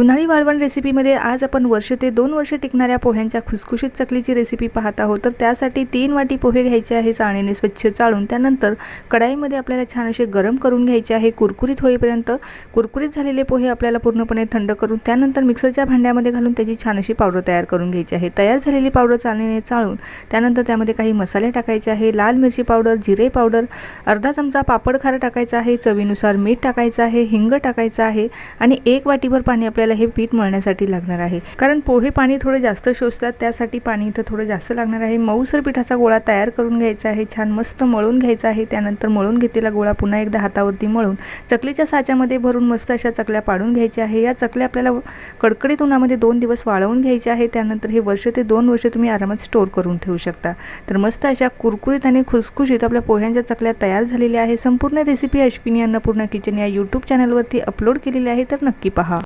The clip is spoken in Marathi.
उन्हाळी वाळवण रेसिपीमध्ये आज आपण वर्ष ते दोन वर्ष टिकणाऱ्या पोह्यांच्या खुसखुशीत चकलीची रेसिपी पाहत आहोत. तर त्यासाठी तीन वाटी पोहे घ्यायचे आहे चाळणीने स्वच्छ चाळून. त्यानंतर कढाईमध्ये आपल्याला छान असे गरम करून घ्यायचे आहे कुरकुरीत होईपर्यंत. कुरकुरीत झालेले पोहे आपल्याला पूर्णपणे थंड करून त्यानंतर मिक्सरच्या भांड्यामध्ये घालून त्याची छान अशी पावडर तयार करून घ्यायची आहे. तयार झालेली पावडर चाळणीने चाळून त्यानंतर त्यामध्ये काही मसाले टाकायचे आहे लाल मिरची पावडर जिरे पावडर अर्धा चमचा पापड खार टाकायचा आहे चवीनुसार मीठ टाकायचं आहे हिंग टाकायचं आहे आणि एक वाटीभर पाणी आपल्याला हे पीठ मळण्यासाठी लागणार आहे. कारण पोहे पाणी थोडे जास्त शोषतात त्यासाठी पाणी इथं थोडं जास्त लागणार आहे. मऊसर पिठाचा गोळा तयार करून घ्यायचा आहे छान मस्त मळून घ्यायचा आहे. त्यानंतर मळून घेतलेला गोळा पुन्हा एकदा हातावरती मळून चकलीच्या साच्यामध्ये भरून मस्त अशा चकल्या पाडून घ्यायच्या आहे. या चकल्या आपल्याला कडकडीत उन्हामध्ये दोन दिवस वाळवून घ्यायचे आहे. त्यानंतर हे वर्ष ते दोन वर्ष तुम्ही आरामात स्टोअर करून ठेवू शकता. तर मस्त अशा कुरकुरीत आणि खुसखुशीत आपल्या पोह्यांच्या चकल्या तयार झालेल्या आहे संपूर्ण रेसिपी अश्विनी अन्नपूर्णा किचन या यूट्यूब चॅनलवरती अपलोड केलेली आहे तर नक्की पहा.